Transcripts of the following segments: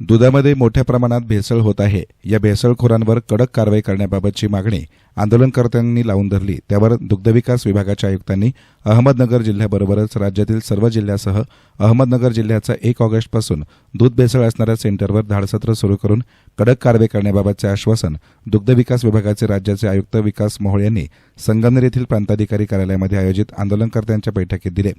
दुधामध्ये मोठ्या प्रमाणात भेसळ होत आहे. या भेसळखोरांवर कडक कारवाई करण्याबाबतची मागणी आंदोलनकर्त्यांनी लावून धरली. त्यावर दुग्धविकास विभागाच्या आयुक्तांनी अहमदनगर जिल्ह्याबरोबरच राज्यातील सर्व जिल्ह्यासह अहमदनगर जिल्ह्याचा एक ऑगस्टपासून दूध भेसळ असणाऱ्या सेंटरवर धाडसत्र सुरू करून कडक कारवाई करण्याबाबतचे आश्वासन दुग्धविकास विभागाचे राज्याचे आयुक्त विकास मोहोळ यांनी संगमनेर येथील प्रांताधिकारी कार्यालयामध्ये आयोजित आंदोलनकर्त्यांच्या बैठकीत दिले.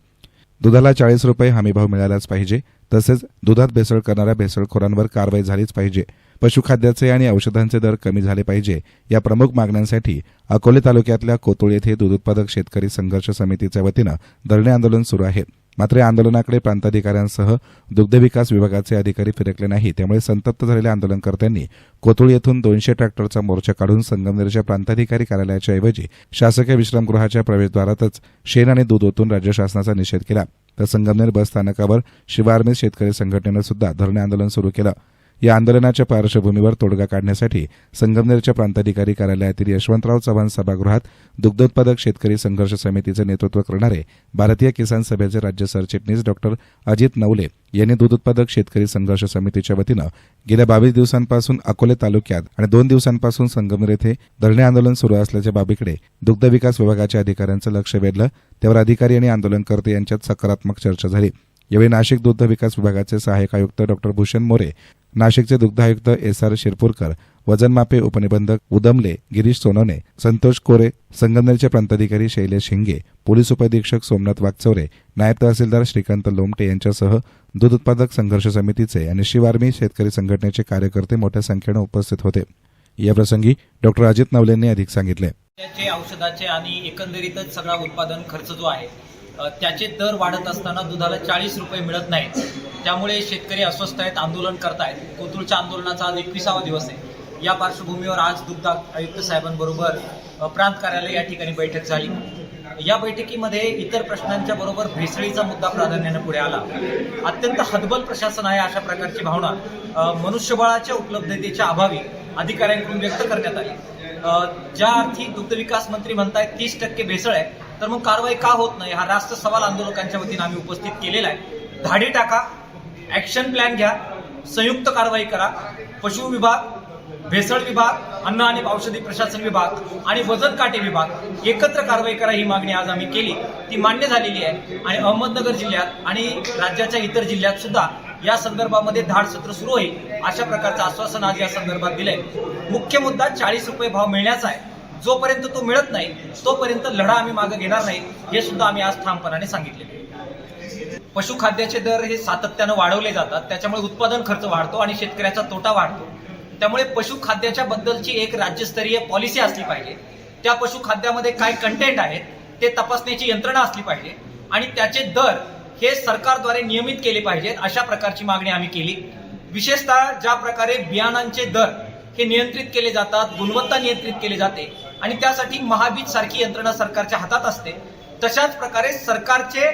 दुधाला चाळीस रुपये हमीभाव मिळालाच पाहिजे. तसेच दुधात भेसळ करणाऱ्या भेसळखोरांवर कारवाई झालीच पाहिजे. पशुखाद्याचे आणि औषधांचे दर कमी झाले पाहिजे या प्रमुख मागण्यांसाठी अकोले तालुक्यातल्या कोतुळ येथे दूध उत्पादक शेतकरी संघर्ष समितीच्या वतीनं धरणे आंदोलन सुरू आहे. मात्र या आंदोलनाकडे प्रांताधिकाऱ्यांसह दुग्धविकास विभागाचे अधिकारी फिरकले नाही त्यामुळे संतप्त झालेल्या आंदोलनकर्त्यांनी कोतुळ येथून दोनशे ट्रॅक्टरचा मोर्चा काढून संगमनेरच्या प्रांताधिकारी कार्यालयाच्या ऐवजी शासकीय विश्रामगृहाच्या प्रवेशद्वारातच शेण आणि दूध ओतून राज्य शासनाचा निषेध केला. तर संगमनेर बस स्थानकावर शिवारमेत शेतकरी संघटनेनं सुद्धा धरणे आंदोलन सुरू केलं. या आंदोलनाच्या पार्श्वभूमीवर तोडगा काढण्यासाठी संगमनेरच्या प्रांताधिकारी कार्यालयातील यशवंतराव चव्हाण सभागृहात दुग्धोत्पादक शेतकरी संघर्ष समितीचं नेतृत्व करणारे भारतीय किसान सभेचे राज्य सरचिटणीस डॉक्टर अजित नवले यांनी दूध उत्पादक शेतकरी संघर्ष समितीच्या वतीनं गेल्या बावीस दिवसांपासून अकोले तालुक्यात आणि दोन दिवसांपासून संगमनेर येथे धरणे आंदोलन सुरू असल्याच्या बाबीकडे दुग्ध विकास विभागाच्या अधिकाऱ्यांचं लक्ष वेधलं. त्यावर अधिकारी आणि आंदोलनकर्ते यांच्यात सकारात्मक चर्चा झाली. यावेळी नाशिक दुग्ध विकास विभागाचे सहाय्यक आयुक्त डॉक्टर भूषण मोरे नाशिकचे दुग्ध आयुक्त एस आर शिरपूरकर वजनमापे उपनिबंधक उदमले गिरीश सोनवणे संतोष कोरे संगमनेरचे प्रांताधिकारी शैलेश हिंगे पोलीस उपअधीक्षक सोमनाथ वागचौरे नायब तहसीलदार श्रीकांत लोमटे यांच्यासह दूध उत्पादक संघर्ष समितीचे आणि शिव आर्मी शेतकरी संघटनेचे कार्यकर्ते मोठ्या संख्येनं उपस्थित होते. याप्रसंगी डॉक्टर अजित नवलेंनी अधिक सांगितले. औषधाचे आणि एकंदरीतच सगळा उत्पादन खर्च जो आहे त्याचे दर वाढत असताना दुधाला चाळीस रुपये मिळत नाहीत. त्यामुळे शेतकरी अस्वस्थ आहेत आंदोलन करतायत. कोथरूडच्या आंदोलनाचा आज एकविसावा दिवस आहे. या पार्श्वभूमीवर आज दुग्ध आयुक्त साहेबांबरोबर प्रांत कार्यालय या ठिकाणी बैठक झाली. या बैठकीमध्ये इतर प्रश्नांच्या बरोबर भेसळीचा मुद्दा प्राधान्याने पुढे आला. अत्यंत हतबल प्रशासन आहे अशा प्रकारची भावना मनुष्यबळाच्या उपलब्धतेच्या अभावी अधिकाऱ्यांकडून व्यक्त करण्यात आली. ज्या अर्थी दुग्ध विकास मंत्री म्हणतायत तीस टक्के भेसळ आहे. तर मग कारवाई का होत नाही? हा रास्त सवाल आंदोलकांच्या वतीने आम्ही उपस्थित केलेला आहे. धाडी टाका ऍक्शन प्लॅन घ्या संयुक्त कारवाई करा. पशु विभाग भेसळ विभाग अन्न आणि औषधी प्रशासन विभाग आणि वजन काटे विभाग एकत्र कारवाई करा ही मागणी आज आम्ही केली. ती मान्य झालेली आहे. आणि अहमदनगर जिल्ह्यात आणि राज्याच्या इतर जिल्ह्यात सुद्धा या संदर्भामध्ये धाड सत्र सुरू होईल. अशा प्रकारचं आश्वासन आज या संदर्भात दिलंय. मुख्य मुद्दा चाळीस रुपये भाव मिळण्याचा आहे. जोपर्यंत तो मिळत नाही तोपर्यंत लढा आम्ही मागे घेणार नाही हे सुद्धा आम्ही आज ठामपणाने सांगितले पशुखाद्याचे दर हे सातत्यानं वाढवले जातात त्याच्यामुळे उत्पादन खर्च वाढतो आणि शेतकऱ्याचा तोटा वाढतो. त्यामुळे पशुखाद्याच्या बद्दलची एक राज्यस्तरीय पॉलिसी असली पाहिजे. त्या पशुखाद्यामध्ये काय कंटेंट आहेत ते तपासण्याची यंत्रणा असली पाहिजे आणि त्याचे दर हे सरकारद्वारे नियमित केले पाहिजेत अशा प्रकारची मागणी आम्ही केली. विशेषतः ज्या प्रकारे बियाणांचे दर हे नियंत्रित केले जातात गुणवत्ता नियंत्रित केली जाते आणि त्यासाठी महाबीज सारखी यंत्रणा सरकारच्या हातात असते. तशाच प्रकारे सरकारचे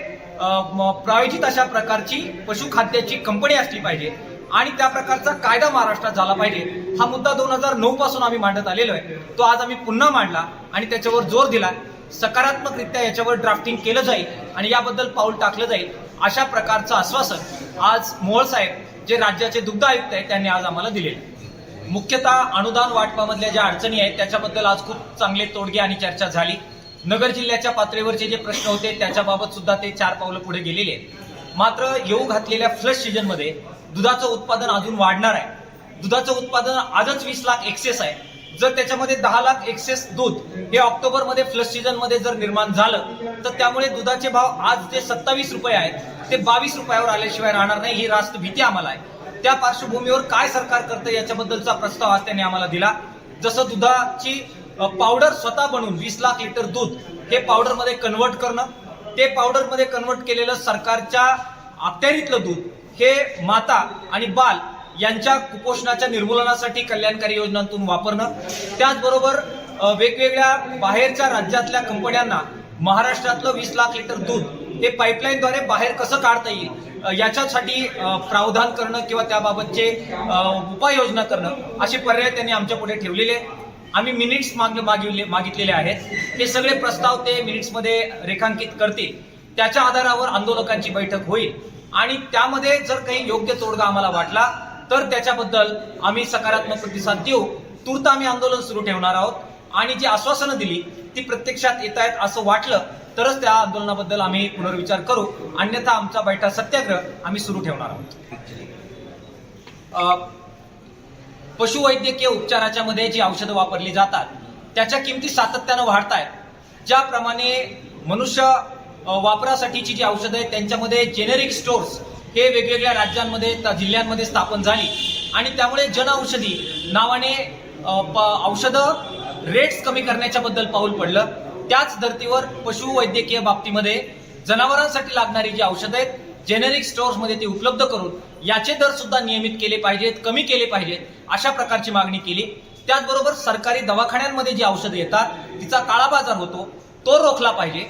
प्रायोजित अशा प्रकारची पशुखाद्याची कंपनी असली पाहिजे आणि त्या प्रकारचा कायदा महाराष्ट्रात झाला पाहिजे. हा मुद्दा दोन हजार नऊ पासून आम्ही मांडत आलेलो आहे. तो आज आम्ही पुन्हा मांडला आणि त्याच्यावर जोर दिला सकारात्मकरित्या याच्यावर ड्राफ्टिंग केलं जाईल आणि याबद्दल पाऊल टाकलं जाईल अशा प्रकारचं आश्वासन आज मोहोळ साहेब जे राज्याचे दुग्ध आयुक्त आहेत त्यांनी आज आम्हाला दिलेलं मुख्यतः अनुदान वाटपामधल्या ज्या अडचणी आहेत त्याच्याबद्दल आज खूप चांगले तोडगे आणि चर्चा झाली. नगर जिल्ह्याच्या पातळीवरचे जे प्रश्न होते त्याच्याबाबत सुद्धा ते चार पावलं पुढे गेलेले आहेत. मात्र येऊ घातलेल्या फ्लश सीजनमध्ये दुधाचं उत्पादन अजून वाढणार आहे. दुधाचं उत्पादन आजच वीस लाख एक्सेस आहे. जर त्याच्यामध्ये दहा लाख एक्सेस दूध हे ऑक्टोबरमध्ये फ्लश सीझनमध्ये जर निर्माण झालं तर त्यामुळे दुधाचे भाव आज जे सत्तावीस रुपये आहेत ते बावीस रुपयावर आल्याशिवाय राहणार नाही. ही रास्त भीती आम्हाला आहे. त्या पार्श्वभूमीवर काय सरकार करतं याच्याबद्दलचा प्रस्ताव आज त्यांनी आम्हाला दिला. जसं दुधाची पावडर स्वतः बनवून वीस लाख लिटर दूध हे पावडरमध्ये कन्वर्ट करणं ते पावडरमध्ये कन्वर्ट केलेलं सरकारच्या अखत्यारीतलं दूध हे माता आणि बाल यांच्या कुपोषणाच्या निर्मूलनासाठी कल्याणकारी योजनांतून वापरणं त्याचबरोबर वेगवेगळ्या बाहेरच्या राज्यातल्या कंपन्यांना महाराष्ट्रातलं वीस लाख लिटर दूध ते पाईपलाईनद्वारे बाहेर कसं काढता येईल? याच्यासाठी प्रावधान करणं किंवा त्याबाबतचे उपाययोजना करणं असे पर्याय त्यांनी आमच्या पुढे ठेवलेले आम्ही मिनिट्स माग मागविले मागितलेले आहेत. हे सगळे प्रस्ताव ते मिनिट्समध्ये रेखांकित करतील. त्याच्या आधारावर आंदोलकांची बैठक होईल. आणि त्यामध्ये जर काही योग्य तोडगा आम्हाला वाटला तर त्याच्याबद्दल आम्ही सकारात्मक प्रतिसाद देऊ. तूर्त आम्ही आंदोलन सुरू ठेवणार आहोत. आणि जी आश्वासनं दिली ती प्रत्यक्षात येत आहेत असं वाटलं तरच त्या आंदोलनाबद्दल आम्ही पुनर्विचार करू. अन्यथा आमचा बैठा सत्याग्रह आम्ही सुरू ठेवणार आहोत. पशुवैद्यकीय उपचाराच्या मध्ये जी औषधं वापरली जातात त्याच्या किमती सातत्यानं वाढत आहेत ज्याप्रमाणे मनुष्य वापरासाठीची जी औषधं आहेत त्यांच्यामध्ये जेनेरिक स्टोर्स हे वेगवेगळ्या राज्यांमध्ये जिल्ह्यांमध्ये स्थापन झाली. आणि त्यामुळे जनऔषधी नावाने प- औषधं रेट्स कमी करण्याच्या बद्दल पाऊल पडलं. त्याच धर्तीवर पशुवैद्यकीय बाबतीमध्ये जनावरांसाठी लागणारी जी औषधं आहेत जेनेरिक स्टोअर्समध्ये ती उपलब्ध करून याचे दर सुद्धा नियमित केले पाहिजेत कमी केले पाहिजेत अशा प्रकारची मागणी केली. त्याचबरोबर सरकारी दवाखान्यांमध्ये जी औषधं येतात तिचा काळा बाजार होतो तो रोखला पाहिजे.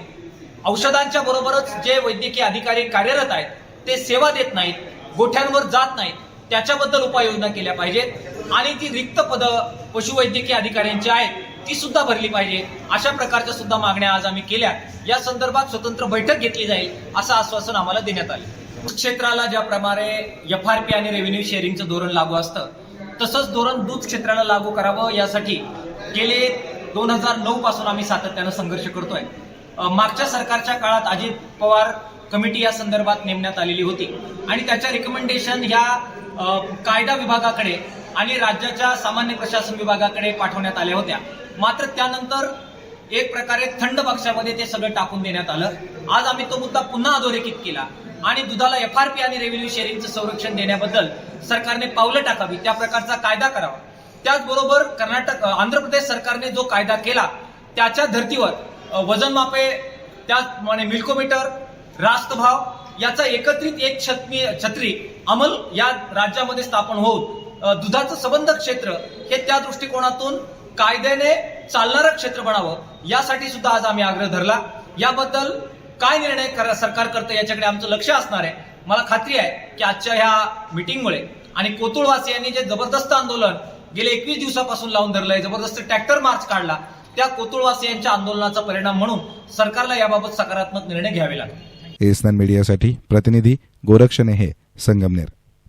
औषधांच्या बरोबरच जे वैद्यकीय अधिकारी कार्यरत आहेत ते सेवा देत नाहीत गोठ्यांवर जात नाहीत त्याच्याबद्दल उपाययोजना केल्या पाहिजेत. आणि ती रिक्त पदं पशुवैद्यकीय अधिकाऱ्यांची आहेत ती सुद्धा भरली पाहिजे. अशा प्रकारच्या सुद्धा मागण्या आज आम्ही केल्या. या संदर्भात स्वतंत्र बैठक घेतली जाईल असं आश्वासन आम्हाला देण्यात आले. क्षेत्राला ज्याप्रमाणे एफ आर पी आणि रेव्हेन्यू शेअरिंगचं धोरण लागू असतं तसंच धोरण दूध क्षेत्राला लागू करावं यासाठी गेले दोन हजार नऊ पासून आम्ही सातत्यानं संघर्ष करतोय. मागच्या सरकारच्या काळात अजित पवार कमिटी या संदर्भात नेमण्यात आलेली होती. आणि त्याच्या रिकमेंडेशन ह्या कायदा विभागाकडे आणि राज्याच्या सामान्य प्रशासन विभागाकडे पाठवण्यात आल्या होत्या. मात्र त्यानंतर एक प्रकारे थंड पक्षामध्ये ते सगळं टाकून देण्यात आलं. आज आम्ही तो मुद्दा पुन्हा अधोरेखित केला आणि दुधाला एफ आर पी आणि रेव्हेन्यू शेअरिंगचं संरक्षण देण्याबद्दल सरकारने पावलं टाकावी त्या प्रकारचा कायदा करावा. त्याचबरोबर कर्नाटक आंध्र प्रदेश सरकारने जो कायदा केला त्याच्या धर्तीवर वजनमापे वजन मापे त्याचप्रमाणे मिल्कोमीटर रास्तभाव याचा एकत्रित एक छत्री छत्री अंमल या राज्यामध्ये स्थापन होऊन दुधाचं संबंध क्षेत्र हे त्या दृष्टिकोनातून कायद्याने चालणारं क्षेत्र बनावं यासाठी सुद्धा आज आम्ही आग्रह धरला. याबद्दल काय निर्णय सरकार करतं याच्याकडे आमचं लक्ष असणार आहे. मला खात्री आहे की आजच्या ह्या मिटिंगमुळे आणि कोतुळवासियांनी जे जबरदस्त आंदोलन गेले एकवीस दिवसापासून लावून धरलंय जबरदस्त ट्रॅक्टर मार्च काढला त्या कोतुळवासियांच्या आंदोलनाचा परिणाम म्हणून सरकारला याबाबत सकारात्मक निर्णय घ्यावे लागले एसनान मीडियासाठी प्रतिनिधी गोरक्षणे हे संगमनेर.